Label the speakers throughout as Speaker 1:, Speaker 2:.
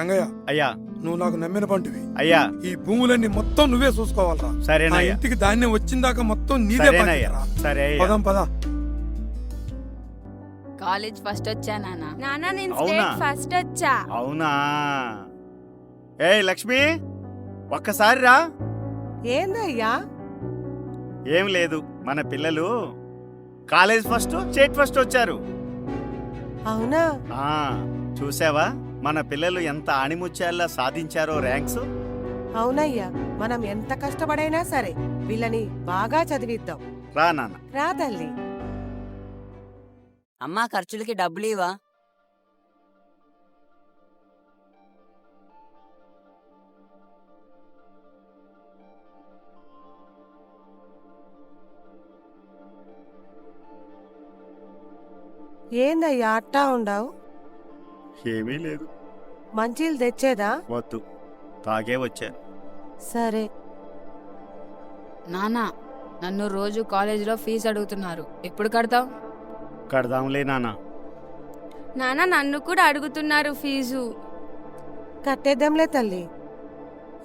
Speaker 1: రంగయ్య
Speaker 2: అయ్యా.
Speaker 1: నువ్వు నాకు నమ్మిన పంటివి.
Speaker 2: అయ్యా.
Speaker 1: ఈ భూములన్నీ మొత్తం నువ్వే చూసుకోవాలరా. నా
Speaker 2: సరేనయ్యా
Speaker 1: ఇంటికి ధాన్యం వచ్చిందాక మొత్తం నీదే
Speaker 2: సరేనయ్యా. సరే అయ్యా.
Speaker 1: పదం పద.
Speaker 3: కాలేజ్ ఫస్ట్ వచ్చా నాన్న?
Speaker 4: నాన్న నేను
Speaker 2: అవునా?
Speaker 4: స్టేట్ ఫస్ట్ వచ్చా.
Speaker 2: అవునా? ఏ లక్ష్మి ఒక్కసారి రా.
Speaker 5: ఏందయ్యా?
Speaker 2: ఏం లేదు మన పిల్లలు కాలేజ్ ఫస్ట్ స్టేట్ ఫస్ట్ వచ్చారు.
Speaker 5: అవునా?
Speaker 2: ఆ చూసావా? మన పిల్లలు ఎంత ఆణిముత్యాల్లా సాధించారో ర్యాంక్స్?
Speaker 5: అవునయ్యా మనం ఎంత కష్టపడైనా సరే వీళ్ళని బాగా చదివిద్దాం.
Speaker 2: రా నాన్న.
Speaker 5: రా తల్లి.
Speaker 6: అమ్మా ఖర్చులకి డబ్బులు ఇవా
Speaker 5: ఏందయ్యా అట్టా ఉండవు?
Speaker 2: ఏమీ లేదు.
Speaker 5: మంచీలు తెచ్చేదా?
Speaker 2: వద్దు. తాగే వచ్చాను
Speaker 5: సరే.
Speaker 3: నాన్న నన్ను రోజు కాలేజీలో ఫీజు అడుగుతున్నారు. ఎప్పుడు కడతావు?
Speaker 2: కడదాంలే నాన్న.
Speaker 4: నాన్న నన్ను కూడా అడుగుతున్నారు ఫీజు.
Speaker 5: కట్టేద్దాంలే తల్లి.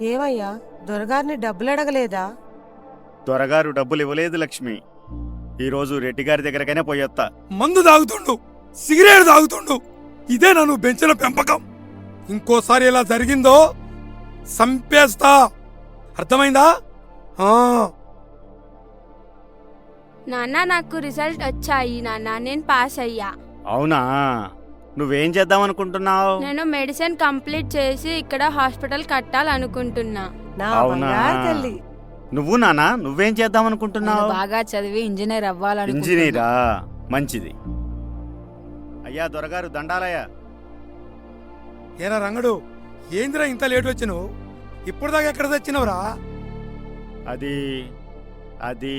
Speaker 5: ఏమయ్యా దొరగారిని డబ్బులు అడగలేదా?
Speaker 2: దొరగారు డబ్బులు ఇవ్వలేదు లక్ష్మి. ఈరోజు రెడ్డి గారి దగ్గరకైనా పోయొత్తా
Speaker 1: మందు తాగుతుండు. సిగరెట్ తాగుతుండు. ఇదే నన్ను పెంచిన పెంపకం. ఇంకోసారి ఇలా జరిగిందో సంపేస్తా. అర్థమైందా?
Speaker 4: నాన్న నాకు రిజల్ట్ వచ్చాయి నాన్న. నేను పాస్ అయ్యా.
Speaker 2: అవునా? నువ్వేం చేద్దాం అనుకుంటున్నావు
Speaker 4: నేను మెడిసిన్ కంప్లీట్ చేసి ఇక్కడ హాస్పిటల్ కట్టాలనుకుంటున్నా.
Speaker 5: నా
Speaker 2: అవునా?
Speaker 5: బంగారు తల్లి.
Speaker 2: నువ్వు నానా నువ్వేం చేద్దాం
Speaker 3: నేను
Speaker 2: అనుకుంటున్నావు
Speaker 3: బాగా చదివి ఇంజనీర్ అవ్వాలనుకుంటున్నా.
Speaker 2: ఇంజనీరా? మంచిది. అయ్యా దొరగారు దండాలయ్యా.
Speaker 1: ఏరా రంగడు ఏందిరా ఇంత లేట్ వచ్చినావు? ఇప్పుడు దాకా ఎక్కడ తెచ్చినవురా?
Speaker 2: అది అది.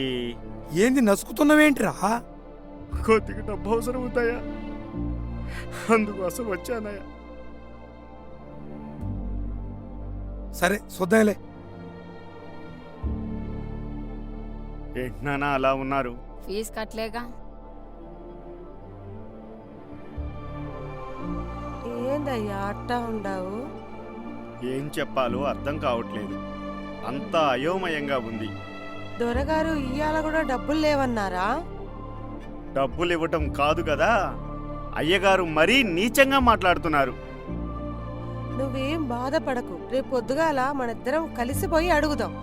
Speaker 1: ఏంది నసుకుతున్నావేంటిరా?
Speaker 2: కొద్దిగా డబ్బు అవసరం అవుతాయా అందుకోసం వచ్చానయ్యా.
Speaker 1: సరే చూద్దాంలే
Speaker 2: ఏంటి నాన్న అలా ఉన్నారు?
Speaker 3: ఫీజు కట్టలేక
Speaker 5: ఏందయ్యా అట్టా ఉండవు?
Speaker 2: ఏం చెప్పాలో అర్థం కావట్లేదు. అంతా అయోమయంగా ఉంది.
Speaker 5: దొరగారు ఇయ్యాల కూడా డబ్బులు లేవన్నారా?
Speaker 2: డబ్బులు ఇవ్వటం కాదు కదా? అయ్యగారు మరీ నీచంగా మాట్లాడుతున్నారు.
Speaker 5: నువ్వేం బాధపడకు. రేపు పొద్దుగాల మనిద్దరం కలిసిపోయి అడుగుదాం.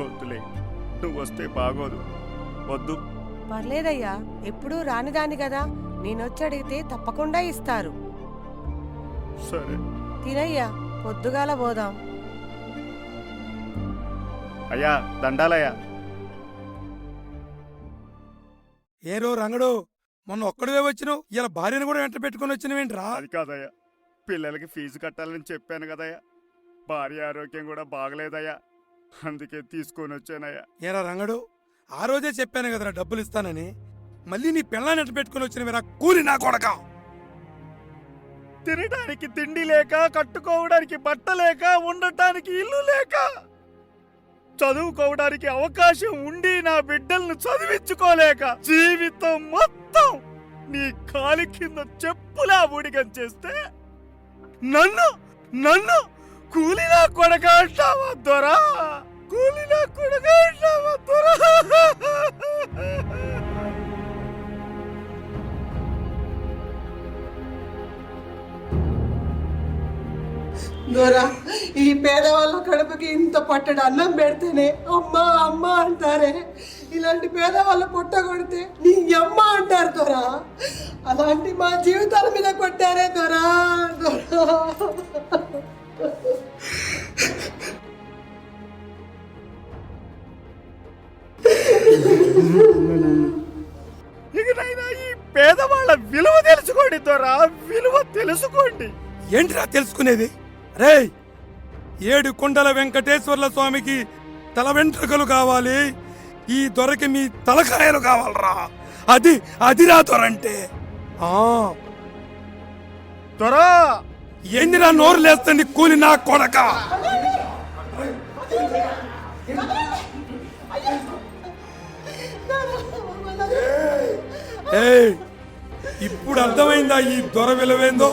Speaker 2: వద్దులే. నువ్వు వస్తే బాగోదు. వద్దు.
Speaker 5: పర్లేదయ్యా. ఎప్పుడూ రానిదాని కదా. నేనొచ్చి అడిగితే తప్పకుండా ఇస్తారు.
Speaker 2: సరే.
Speaker 5: తినయ్యా పొద్దుగాల పోదాం.
Speaker 2: అయ్యా దండాలయ్యా.
Speaker 1: ఏరో రంగడు మొన్న ఒక్కడివే వచ్చినావు ఇలా భార్యను కూడా వెంట పెట్టుకొని వచ్చినవేంట్రా?
Speaker 2: అది కాదయ్యా పిల్లలకి ఫీజు కట్టాలని చెప్పాను కదయ్యా. భార్య ఆరోగ్యం కూడా బాగలేదయ్యా. అందుకే తీసుకొని వచ్చానయ్యా.
Speaker 1: ఏరా రంగడు ఆ రోజే చెప్పాను కదరా డబ్బులు ఇస్తానని మళ్ళీ నీ పిల్లని వెంట పెట్టుకొని వచ్చినవేరా కూలి నా కొడక?
Speaker 2: తినడానికి తిండి లేక కట్టుకోవడానికి బట్ట లేక ఉండటానికి ఇల్లు లేక. చదువుకోవడానికి అవకాశం ఉండి నా బిడ్డలను చదివించుకోలేక జీవితం మొత్తం నీ కాలి కింద చెప్పులా ఊడిగం చేస్తే నన్ను నన్ను కూలినా కొడక అంటావా దొరా? కూలినా కొడక అంటావా దొరా?
Speaker 7: దొరా ఈ పేదవాళ్ళ కడుపుకి ఇంత పట్టడు అన్నం పెడితేనే అమ్మ అమ్మ అంటారే. ఇలాంటి పేదవాళ్ళ పొట్ట కొడితే నీ అమ్మ అంటారు దొరా. అలాంటి మా జీవితాల మీద కొట్టారే దొరా దొరా.
Speaker 2: ఇకనైనా ఈ పేదవాళ్ళ విలువ తెలుసుకోండి దొరా విలువ తెలుసుకోండి.
Speaker 1: ఏంటిరా తెలుసుకునేది? రే ఏడు కొండల వెంకటేశ్వర్ల స్వామికి తల వెంట్రుకలు కావాలి. ఈ దొరకి మీ తలకాయలు కావాలరా. అది అదిరా దొరంటే. దొర!
Speaker 2: దొరా
Speaker 1: ఏందిరా నోరు లేస్తండి కూలి నా కొడక? ఏయ్, ఇప్పుడు అర్థమైందా ఈ దొర విలువేందో?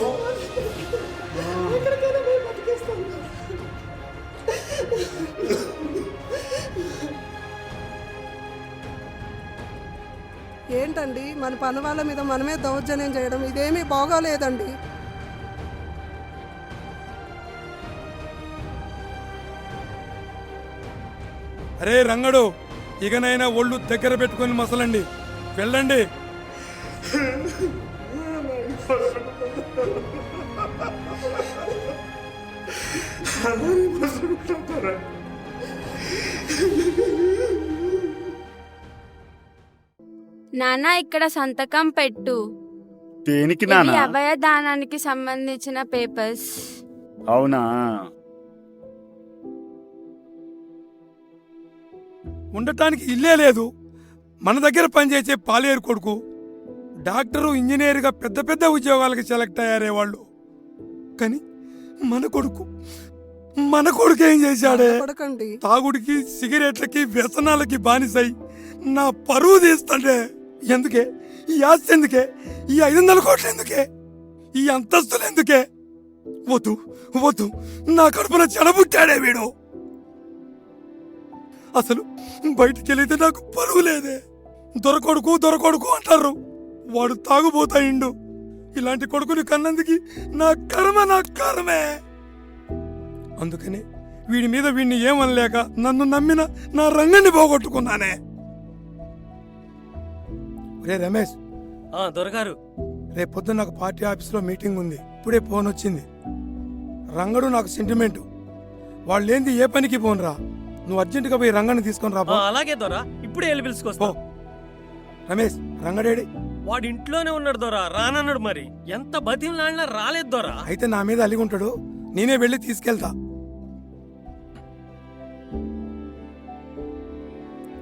Speaker 8: ఇదేంటండి మన పని వాళ్ళ మీద మనమే దౌర్జన్యం చేయడం ఇదేమీ బాగోలేదండి.
Speaker 1: అరే రంగడు ఇకనైనా ఒళ్ళు దగ్గర పెట్టుకొని మసలండి. వెళ్ళండి.
Speaker 4: నాన్న ఇక్కడ సంతకం పెట్టు.
Speaker 2: దేనికి నాన్న?
Speaker 4: అభయ దానానికి సంబంధించిన పేపర్స్.
Speaker 2: అవునా?
Speaker 1: ఉండటానికి ఇల్లే లేదు. మన దగ్గర పనిచేసే పాలేరు కొడుకు. డాక్టరు ఇంజనీర్గా పెద్ద పెద్ద ఉద్యోగాలకి సెలెక్ట్ అయ్యారే వాళ్ళు. కానీ మన కొడుకు మన కొడుకు ఏం చేశాడే?
Speaker 8: పడకండి
Speaker 1: తాగుడికి సిగరెట్లకి వ్యసనాలకి బానిసై నా పరువు తీస్తాడే. ఎందుకే? ఈ ఆస్తి ఎందుకే? ఈ ఐదు వందల కోట్లు ఎందుకే? ఈ అంతస్తులు ఎందుకే? వద్దు వద్దు. నా కడుపున చెడబుట్టాడే వీడు. అసలు బయటికి వెళితే నాకు పరువు లేదే. దొరకొడుకు దొరకొడుకు అంటారు. వాడు తాగుబోతాయిండు ఇలాంటి కొడుకుని కన్నందుకి నా కర్మ నా కర్మే. అందుకనే వీడి మీద వీడిని ఏమనలేక నన్ను నమ్మిన నా రంగాన్ని పోగొట్టుకున్నానే. రే రమేష్.
Speaker 9: ఆ దొరగారు.
Speaker 1: రేపు పొద్దున్న నాకు పార్టీ ఆఫీస్లో మీటింగ్ ఉంది. ఇప్పుడే ఫోన్ వచ్చింది. రంగడు నాకు సెంటిమెంట్ వాళ్ళు ఏంది ఏ పనికి పోనురా? నువ్వు అర్జెంటుగా పోయి రంగాన్ని తీసుకొని రా పో.
Speaker 9: అలాగే దొర. ఇప్పుడే వెళ్ళి పిలుచుకొస్తా.
Speaker 1: పో. రమేష్ రంగడేడి.
Speaker 9: వాడు ఇంట్లోనే ఉన్నాడు దొర. రానన్నాడు మరి. ఎంత బతిమలాడినా రాలేదు దొర.
Speaker 1: అయితే నా మీద అలిగి ఉంటాడు నేనే వెళ్ళి తీసుకెళ్తా.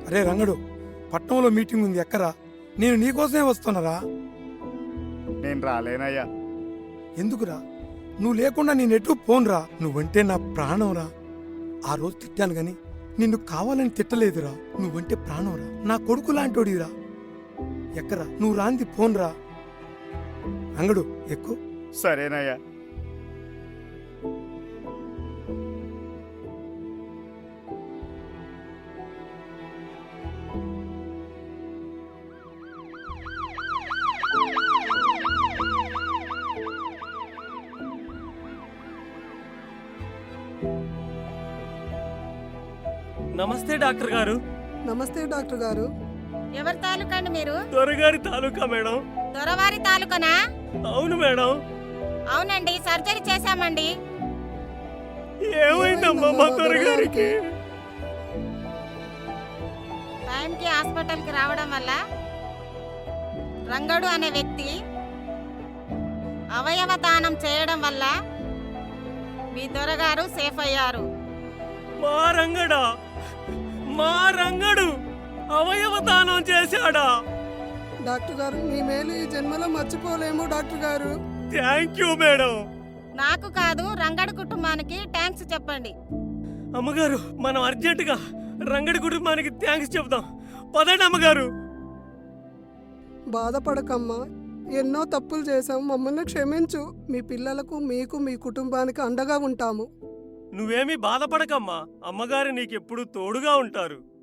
Speaker 1: అరే రంగడు పట్నంలో మీటింగ్ ఉంది. ఎక్కరా? నేను నీకోసమే వస్తున్నారా?
Speaker 2: నేను రాలేనయ్యా.
Speaker 1: ఎందుకురా? నువ్వు లేకుండా నేను ఎటు పోనురా? నువ్వంటే నా ప్రాణంరా. ఆ రోజు తిట్టాను గాని నిన్ను కావాలని తిట్టలేదురా. నువ్వంటే ప్రాణంరా. నా కొడుకు లాంటోడిరా ఎక్కరా? నువ్వు రాంది పోన్రా. అంగడు ఎక్కువ
Speaker 2: సరేనయ్యా.
Speaker 9: నమస్తే డాక్టర్ గారు.
Speaker 8: నమస్తే డాక్టర్ గారు.
Speaker 10: ఎవరి తాలూకా అండి మీరు?
Speaker 9: దొరగారి తాలూకా మేడం.
Speaker 10: దొరవారి తాలూకానా?
Speaker 9: అవును మేడం.
Speaker 10: అవునండి సర్జరీ చేశామండి.
Speaker 9: ఏమైందమ్మా మా దొరగారికి?
Speaker 10: టైంకి హాస్పిటల్కి రావడం వల్ల రంగడు అనే వ్యక్తి అవయవ దానం చేయడం వల్ల మీ దొరగారు సేఫ్ అయ్యారు.
Speaker 9: మా రంగడా మా రంగడు అవయవ దానం చేశాడా?
Speaker 8: డాక్టర్ గారు మీ మేలు ఈ జన్మలో మర్చిపోలేము డాక్టర్ గారు.
Speaker 9: Thank you madam.
Speaker 10: నాకు కాదు రంగడు కుటుంబానికి థ్యాంక్స్ చెప్పండి.
Speaker 9: అమ్మగారు మనం అర్జెంటుగా రంగడి కుటుంబానికి థ్యాంక్స్ చెప్దాం. పదండి అమ్మగారు.
Speaker 8: బాధపడకమ్మా. ఎన్నో తప్పులు చేశాం మమ్మల్ని క్షమించు. మీ పిల్లలకు మీకు మీ కుటుంబానికి అండగా ఉంటాము.
Speaker 9: నువ్వేమీ బాధపడకమ్మా. అమ్మగారు నీకెప్పుడు తోడుగా ఉంటారు.